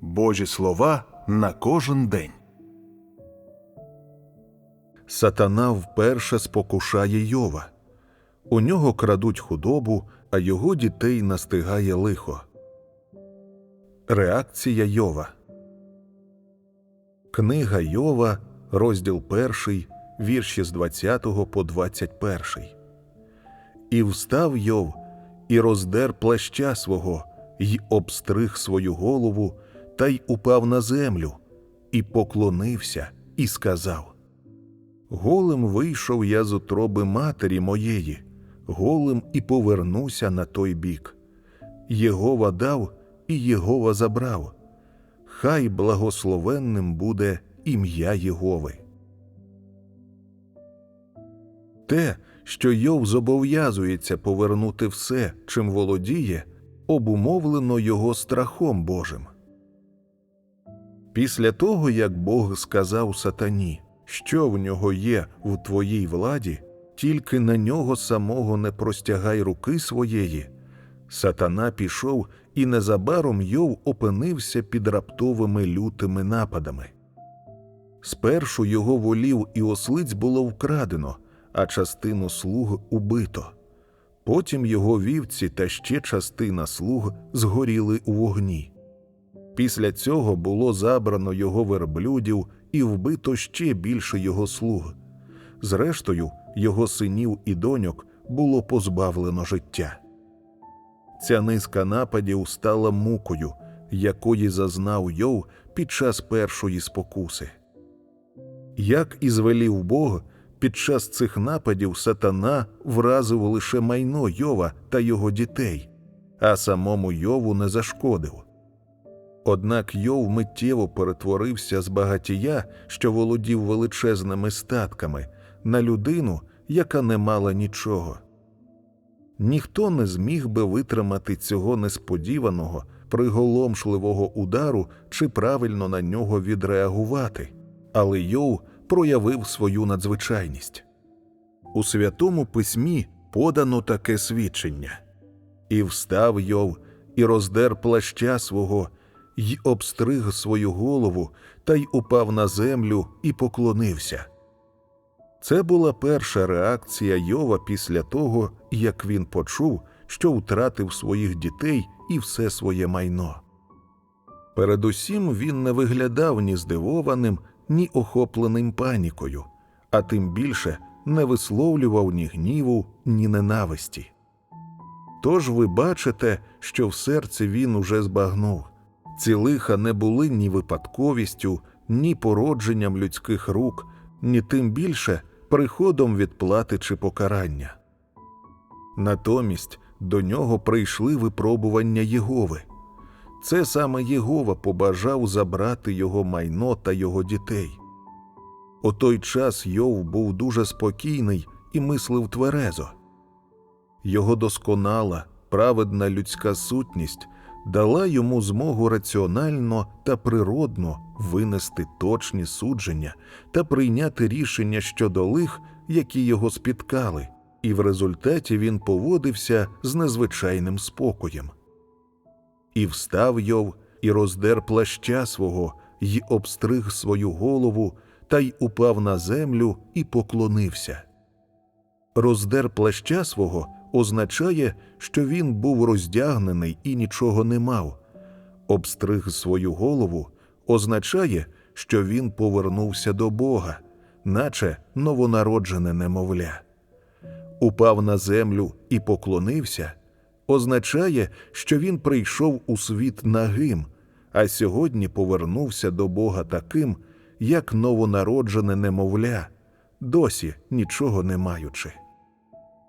Божі слова на кожен день. Сатана вперше спокушає Йова. У нього крадуть худобу, а його дітей настигає лихо. Реакція Йова. Книга Йова, розділ 1, вірші з 20 по 21. І встав Йов, і роздер плаща свого, й обстриг свою голову, та й упав на землю, і поклонився, і сказав: Голим вийшов я з утроби матері моєї, голим і повернуся на той бік. Єгова дав, і Єгова забрав. Хай благословенним буде ім'я Єгови. Те, що Йов зобов'язується повернути все, чим володіє, обумовлено його страхом Божим. Після того, як Бог сказав сатані, що в нього є в твоїй владі, тільки на нього самого не простягай руки своєї. Сатана пішов, і незабаром Йов опинився під раптовими лютими нападами. Спершу його волів і ослиць було вкрадено, а частину слуг убито. Потім його вівці та ще частина слуг згоріли у вогні. Після цього було забрано його верблюдів і вбито ще більше його слуг. Зрештою, його синів і доньок було позбавлено життя. Ця низка нападів стала мукою, якої зазнав Йов під час першої спокуси. Як і звелів Бог, під час цих нападів сатана вразив лише майно Йова та його дітей, а самому Йову не зашкодив. Однак Йов миттєво перетворився з багатія, що володів величезними статками, на людину, яка не мала нічого. Ніхто не зміг би витримати цього несподіваного, приголомшливого удару чи правильно на нього відреагувати, але Йов проявив свою надзвичайність. У святому письмі подано таке свідчення і встав Йов, і роздер плаща свого, й обстриг свою голову, та й упав на землю і поклонився. Це була перша реакція Йова після того, як він почув, що втратив своїх дітей і все своє майно. Передусім він не виглядав ні здивованим, ні охопленим панікою, а тим більше не висловлював ні гніву, ні ненависті. Тож ви бачите, що в серці він уже збагнув ці лиха не були ні випадковістю, ні породженням людських рук, ні тим більше приходом відплати чи покарання. Натомість до нього прийшли випробування Єгови. Це саме Єгова побажав забрати його майно та його дітей. У той час Йов був дуже спокійний і мислив тверезо. Його досконала, праведна людська сутність дала йому змогу раціонально та природно винести точні судження та прийняти рішення щодо лих, які його спіткали, і в результаті він поводився з незвичайним спокоєм. І встав Йов, і роздер плаща свого, й обстриг свою голову, та й упав на землю і поклонився. Роздер плаща свого означає, що він був роздягнений і нічого не мав. Обстриг свою голову означає, що він повернувся до Бога, наче новонароджене немовля. Упав на землю і поклонився, означає, що він прийшов у світ нагим, а сьогодні повернувся до Бога таким, як новонароджене немовля, досі нічого не маючи.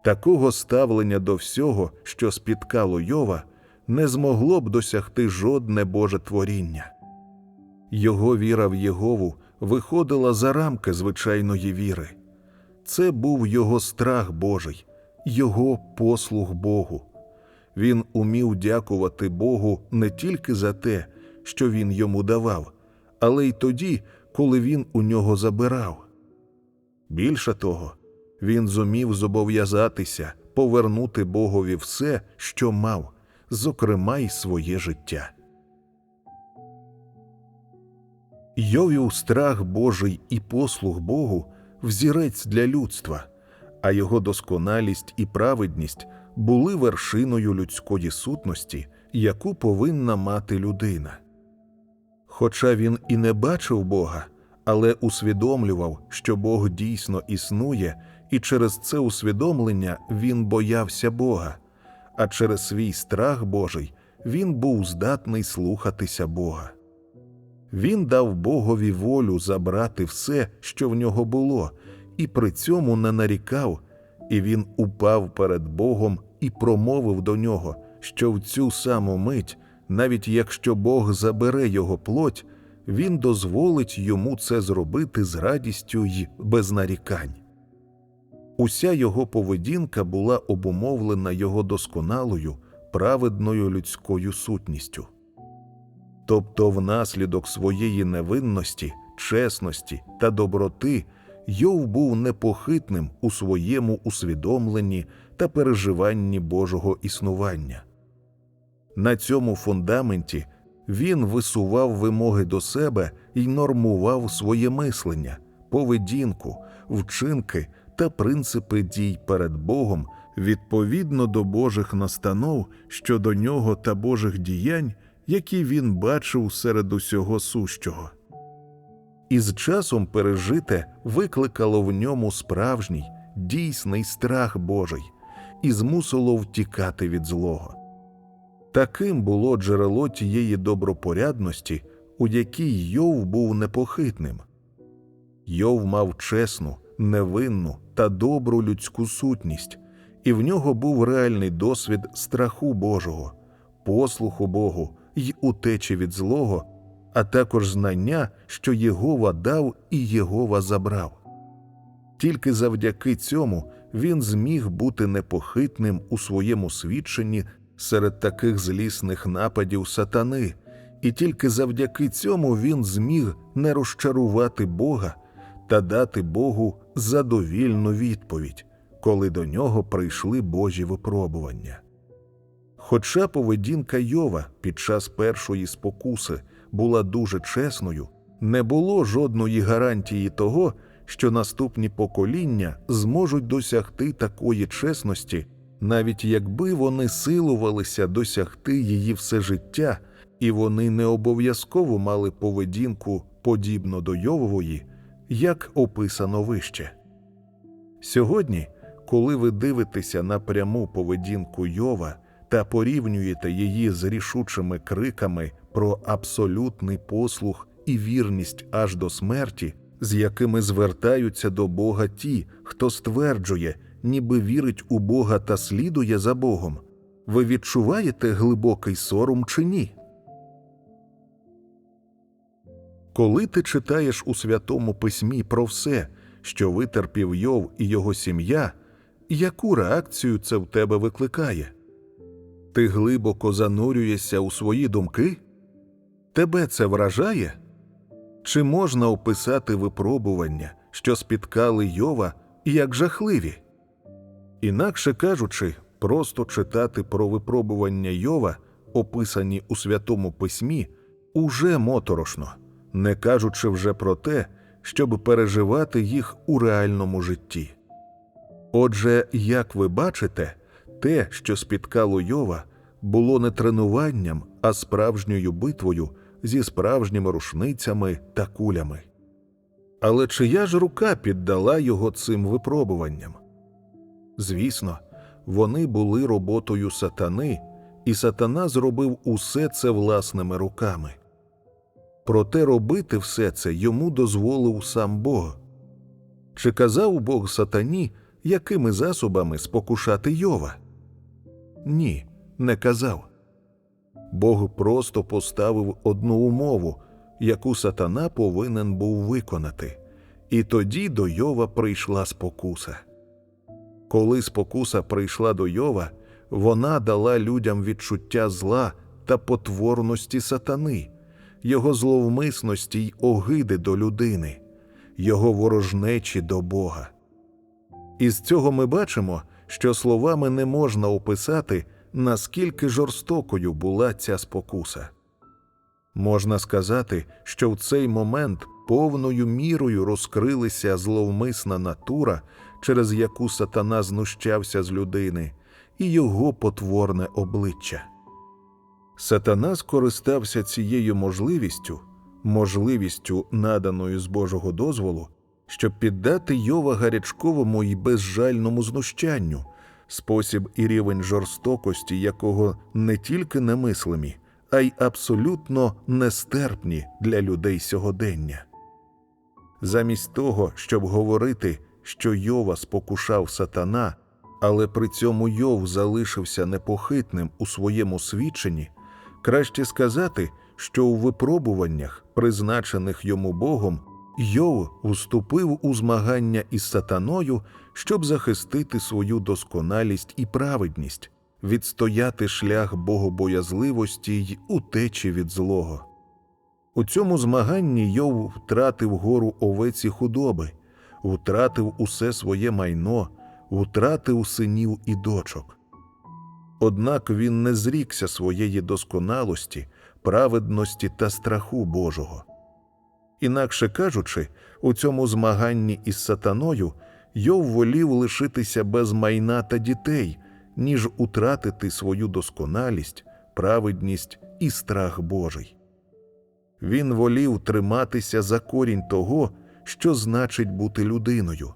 Такого ставлення до всього, що спіткало Йова, не змогло б досягти жодне Боже творіння. Його віра в Єгову виходила за рамки звичайної віри. Це був його страх Божий, його послуг Богу. Він умів дякувати Богу не тільки за те, що він йому давав, але й тоді, коли він у нього забирав. Більше того, він зумів зобов'язатися повернути Богові все, що мав, зокрема й своє життя. Йовів страх Божий і послуг Богу взірець для людства, а його досконалість і праведність були вершиною людської сутності, яку повинна мати людина. Хоча він і не бачив Бога, але усвідомлював, що Бог дійсно існує, і через це усвідомлення він боявся Бога, а через свій страх Божий він був здатний слухатися Бога. Він дав Богові волю забрати все, що в нього було, і при цьому не нарікав, і він упав перед Богом і промовив до нього, що в цю саму мить, навіть якщо Бог забере його плоть, він дозволить йому це зробити з радістю й без нарікань. Уся його поведінка була обумовлена його досконалою, праведною людською сутністю. Тобто, внаслідок своєї невинності, чесності та доброти Йов був непохитним у своєму усвідомленні та переживанні Божого існування. На цьому фундаменті він висував вимоги до себе і нормував своє мислення, поведінку, вчинки та принципи дій перед Богом відповідно до Божих настанов щодо нього та Божих діянь, які він бачив серед усього сущого. І з часом пережите викликало в ньому справжній, дійсний страх Божий і змусило втікати від злого. Таким було джерело тієї добропорядності, у якій Йов був непохитним. Йов мав чесну, невинну та добру людську сутність, і в нього був реальний досвід страху Божого, послуху Богу й утечі від злого, а також знання, що Єгова дав і Єгова забрав. Тільки завдяки цьому він зміг бути непохитним у своєму свідченні серед таких злісних нападів сатани, і тільки завдяки цьому він зміг не розчарувати Бога та дати Богу задовільну відповідь, коли до нього прийшли Божі випробування. Хоча поведінка Йова під час першої спокуси була дуже чесною, не було жодної гарантії того, що наступні покоління зможуть досягти такої чесності, навіть якби вони силувалися досягти її все життя, і вони не обов'язково мали поведінку подібно до Йовової, як описано вище. Сьогодні, коли ви дивитеся на пряму поведінку Йова та порівнюєте її з рішучими криками про абсолютний послух і вірність аж до смерті, з якими звертаються до Бога ті, хто стверджує, ніби вірить у Бога та слідує за Богом, ви відчуваєте глибокий сором чи ні? Коли ти читаєш у Святому Письмі про все, що витерпів Йов і його сім'я, яку реакцію це в тебе викликає? Ти глибоко занурюєшся у свої думки? Тебе це вражає? Чи можна описати випробування, що спіткали Йова, як жахливі? Інакше кажучи, просто читати про випробування Йова, описані у Святому Письмі, уже моторошно, не кажучи вже про те, щоб переживати їх у реальному житті. Отже, як ви бачите, те, що спіткало Йова, було не тренуванням, а справжньою битвою зі справжніми рушницями та кулями. Але чия ж рука піддала його цим випробуванням? Звісно, вони були роботою сатани, і сатана зробив усе це власними руками. Проте робити все це йому дозволив сам Бог. Чи казав Бог сатані, якими засобами спокушати Йова? Ні, не казав. Бог просто поставив одну умову, яку сатана повинен був виконати, і тоді до Йова прийшла спокуса. Коли спокуса прийшла до Йова, вона дала людям відчуття зла та потворності сатани, його зловмисності й огиди до людини, його ворожнечі до Бога. Із цього ми бачимо, що словами не можна описати, наскільки жорстокою була ця спокуса. Можна сказати, що в цей момент повною мірою розкрилися зловмисна натура, через яку сатана знущався з людини, і його потворне обличчя. Сатана скористався цією можливістю, можливістю, наданою з Божого дозволу, щоб піддати Йова гарячковому і безжальному знущанню, спосіб і рівень жорстокості, якого не тільки немислимі, а й абсолютно нестерпні для людей сьогодення. Замість того, щоб говорити, що Йова спокушав сатана, але при цьому Йов залишився непохитним у своєму свідченні, краще сказати, що у випробуваннях, призначених йому Богом, Йов вступив у змагання із сатаною, щоб захистити свою досконалість і праведність, відстояти шлях богобоязливості й утечі від злого. У цьому змаганні Йов втратив гору овець і худоби, втратив усе своє майно, втратив синів і дочок. Однак він не зрікся своєї досконалості, праведності та страху Божого. Інакше кажучи, у цьому змаганні із сатаною Йов волів лишитися без майна та дітей, ніж утратити свою досконалість, праведність і страх Божий. Він волів триматися за корінь того, що значить бути людиною.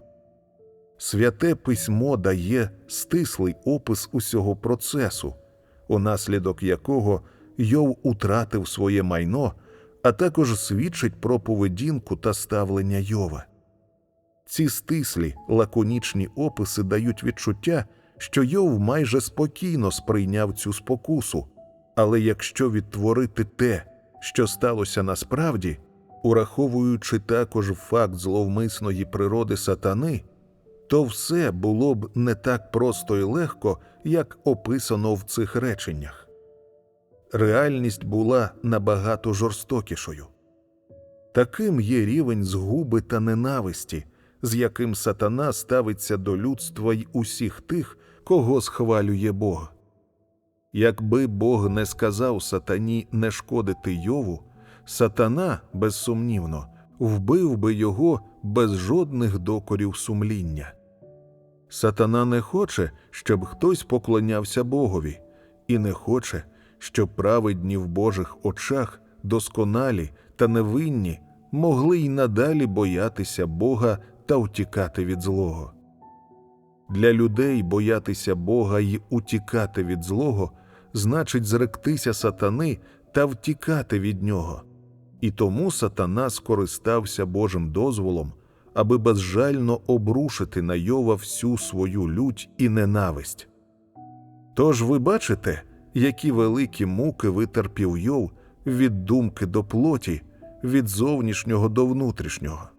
Святе письмо дає стислий опис усього процесу, унаслідок якого Йов утратив своє майно, а також свідчить про поведінку та ставлення Йова. Ці стислі лаконічні описи дають відчуття, що Йов майже спокійно сприйняв цю спокусу, але якщо відтворити те, що сталося насправді, ураховуючи також факт зловмисної природи сатани, то все було б не так просто і легко, як описано в цих реченнях. Реальність була набагато жорстокішою. Таким є рівень згуби та ненависті, з яким сатана ставиться до людства й усіх тих, кого схвалює Бог. Якби Бог не сказав сатані не шкодити Йову, сатана, безсумнівно, вбив би його без жодних докорів сумління. Сатана не хоче, щоб хтось поклонявся Богові, і не хоче, щоб праведні в Божих очах, досконалі та невинні могли й надалі боятися Бога та утікати від злого. Для людей боятися Бога й утікати від злого значить зректися сатани та втікати від нього. І тому сатана скористався Божим дозволом, аби безжально обрушити на Йова всю свою лють і ненависть. Тож ви бачите, які великі муки витерпів Йов від думки до плоті, від зовнішнього до внутрішнього.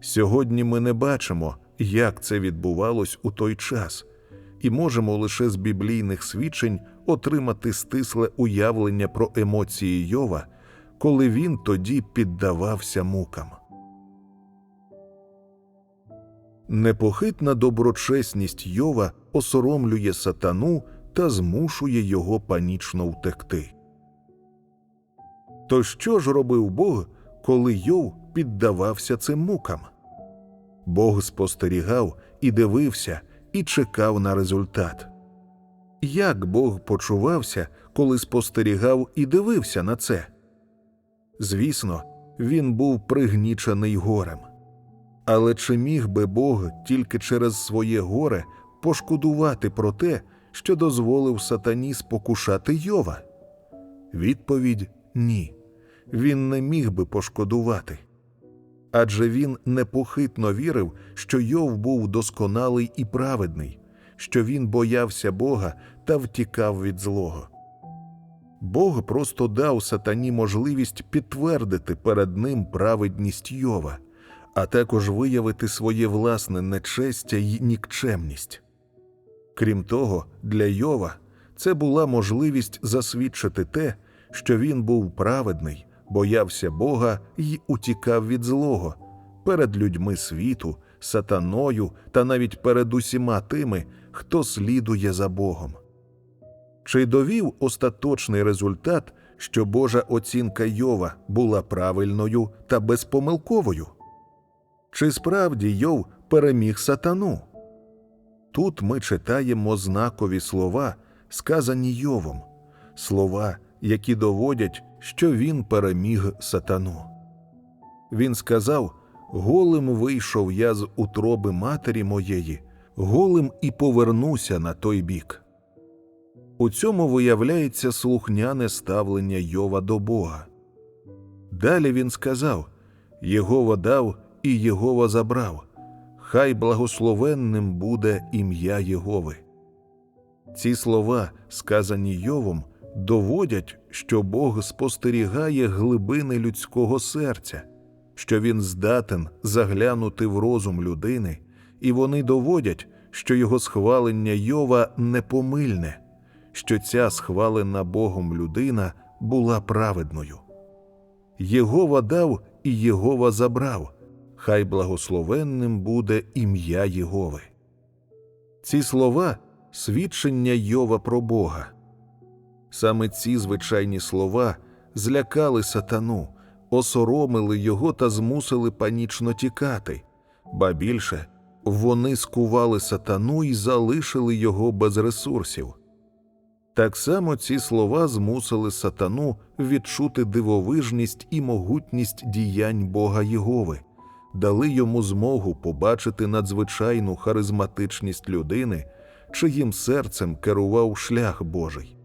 Сьогодні ми не бачимо, як це відбувалось у той час, і можемо лише з біблійних свідчень отримати стисле уявлення про емоції Йова, коли він тоді піддавався мукам. Непохитна доброчесність Йова осоромлює сатану та змушує його панічно втекти. То що ж робив Бог, коли Йов піддавався цим мукам? Бог спостерігав і дивився, і чекав на результат. Як Бог почувався, коли спостерігав і дивився на це? Звісно, він був пригнічений горем. Але чи міг би Бог тільки через своє горе пошкодувати про те, що дозволив сатані спокушати Йова? Відповідь ні. Він не міг би пошкодувати. Адже він непохитно вірив, що Йов був досконалий і праведний, що він боявся Бога та втікав від злого. Бог просто дав сатані можливість підтвердити перед ним праведність Йова, а також виявити своє власне нечестя й нікчемність. Крім того, для Йова це була можливість засвідчити те, що він був праведний, боявся Бога й утікав від злого перед людьми світу, сатаною та навіть перед усіма тими, хто слідує за Богом. Чи довів остаточний результат, що Божа оцінка Йова була правильною та безпомилковою? Чи справді Йов переміг сатану? Тут ми читаємо знакові слова, сказані Йовом, слова, які доводять, що він переміг сатану. Він сказав: Голим вийшов я з утроби матері моєї, голим і повернуся на той бік. У цьому виявляється слухняне ставлення Йова до Бога. Далі він сказав: Єгова дав і Єгова забрав, хай благословенним буде ім'я Єгови. Ці слова, сказані Йовом, доводять, що Бог спостерігає глибини людського серця, що він здатен заглянути в розум людини, і вони доводять, що його схвалення Йова непомильне, що ця схвалена Богом людина була праведною. Єгова дав і Єгова забрав, хай благословенним буде ім'я Єгови. Ці слова свідчення Йова про Бога. Саме ці звичайні слова злякали сатану, осоромили його та змусили панічно тікати, ба більше вони скували сатану і залишили його без ресурсів. Так само ці слова змусили сатану відчути дивовижність і могутність діянь Бога Єгови, дали йому змогу побачити надзвичайну харизматичність людини, чиїм серцем керував шлях Божий.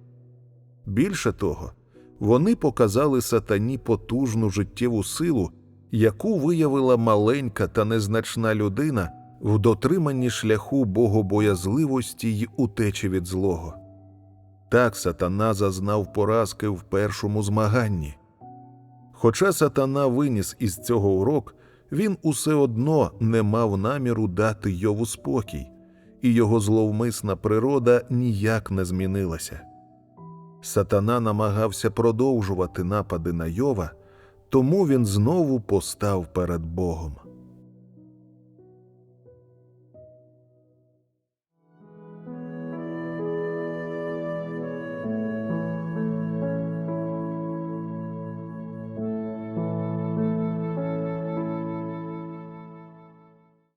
Більше того, вони показали сатані потужну життєву силу, яку виявила маленька та незначна людина в дотриманні шляху богобоязливості й утечі від злого. Так сатана зазнав поразки в першому змаганні. Хоча сатана виніс із цього урок, він усе одно не мав наміру дати Йову спокій, і його зловмисна природа ніяк не змінилася. Сатана намагався продовжувати напади на Йова, тому він знову постав перед Богом.